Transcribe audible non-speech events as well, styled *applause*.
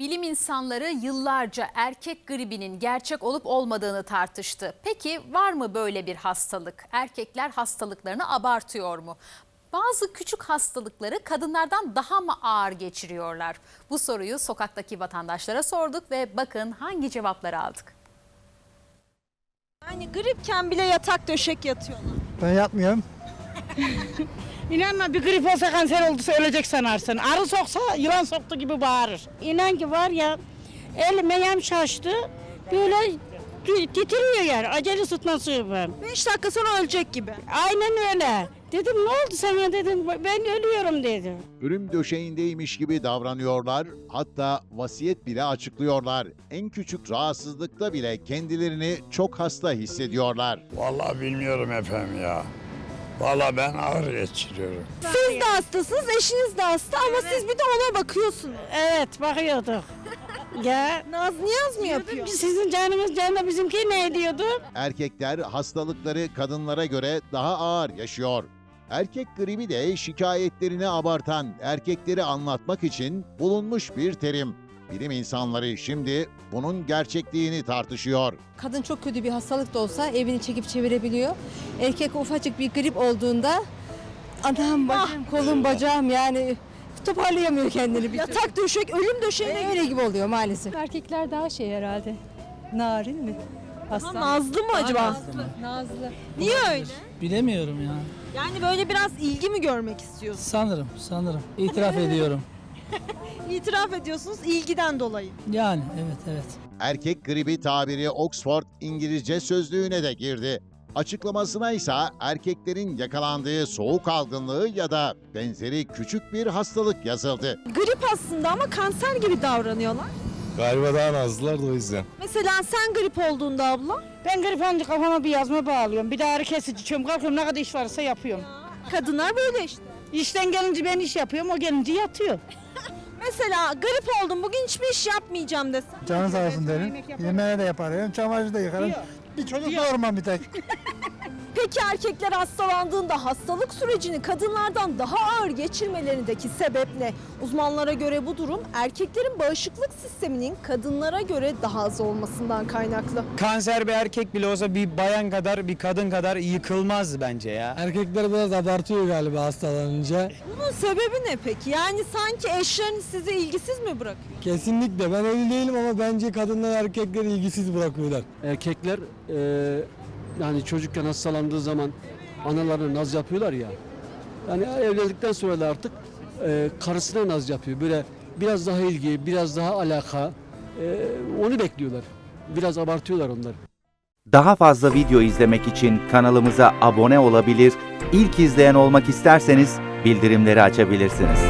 Bilim insanları yıllarca erkek gribinin gerçek olup olmadığını tartıştı. Peki var mı böyle bir hastalık? Erkekler hastalıklarını abartıyor mu? Bazı küçük hastalıkları kadınlardan daha mı ağır geçiriyorlar? Bu soruyu sokaktaki vatandaşlara sorduk ve bakın hangi cevapları aldık. Yani gripken bile yatak döşek yatıyorlar. Ben yatmıyorum. *laughs* İnanma bir grip olsa kanser oldu ölecek sanarsın. Arı soksa yılan soktu gibi bağırır. İnan ki var ya elim ayağım şaştı. Böyle ti- titriyor yer. Acele tutması ben. 5 dakika sonra ölecek gibi. Aynen öyle. Dedim ne oldu sana dedim ben ölüyorum dedim. Ölüm döşeğindeymiş gibi davranıyorlar, hatta vasiyet bile açıklıyorlar. En küçük rahatsızlıkta bile kendilerini çok hasta hissediyorlar. Vallahi bilmiyorum efendim ya. Vallahi ben ağır geçiriyorum. Siz de hastasınız, eşiniz de hasta ama siz bir de ona bakıyorsunuz. Evet bakıyorduk. ya *laughs* Naz niyaz mı yapıyor? sizin canınız canına bizimki ne ediyordu? Erkekler hastalıkları kadınlara göre daha ağır yaşıyor. Erkek gribi de şikayetlerini abartan erkekleri anlatmak için bulunmuş bir terim. Bilim insanları şimdi bunun gerçekliğini tartışıyor. Kadın çok kötü bir hastalık da olsa evini çekip çevirebiliyor. Erkek ufacık bir grip olduğunda anam bacım kolum bacağım yani toparlayamıyor kendini bir türlü. Yatak döşek, ölüm döşeğine Öyle gibi oluyor maalesef. Erkekler daha şey herhalde. Narin mi? Ama Nazlı mı acaba? Nazlı. Niye öyle? Bilemiyorum ya. Yani böyle biraz ilgi mi görmek istiyorsunuz? Sanırım, sanırım. İtiraf *laughs* ediyorum. İtiraf ediyorsunuz ilgiden dolayı. Yani evet, evet. Erkek gribi tabiri Oxford İngilizce sözlüğüne de girdi. Açıklamasına ise erkeklerin yakalandığı soğuk algınlığı ya da benzeri küçük bir hastalık yazıldı. Grip aslında ama kanser gibi davranıyorlar. Galiba daha nazlılar da o yüzden. Mesela sen grip olduğunda abla, Ben grip olunca kafama bir yazma bağlıyorum. Bir de ağrı kesici içiyorum. Kalkıyorum ne kadar iş varsa yapıyorum. kadınlar böyle işte. İşten gelince ben iş yapıyorum. O gelince yatıyor. Mesela grip oldum bugün hiçbir iş yapmayacağım desen. Canı sağ olsun derim. Yemeğe de yaparım, çamaşır da yıkarım. Bir çocuk doğurmam bir tek. *laughs* Peki erkekler hastalandığında hastalık sürecini kadınlardan daha ağır geçirmelerindeki sebep ne? Uzmanlara göre bu durum erkeklerin bağışıklık sisteminin kadınlara göre daha az olmasından kaynaklı. Kanser bir erkek bile olsa bir bayan kadar bir kadın kadar yıkılmaz bence ya. Erkekler biraz abartıyor galiba hastalanınca. Bunun sebebi ne peki? Yani sanki eşleriniz sizi ilgisiz mi bırakıyor? Kesinlikle ben öyle değilim ama bence kadınlar erkekleri ilgisiz bırakıyorlar. erkekler e, yani çocukken hastalandığı zaman analarına naz yapıyorlar ya. Yani evlendikten sonra da artık e, karısına naz yapıyor. Böyle biraz daha ilgi, biraz daha alaka e, onu bekliyorlar. Biraz abartıyorlar onlar. Daha fazla video izlemek için kanalımıza abone olabilir, ilk izleyen olmak isterseniz bildirimleri açabilirsiniz.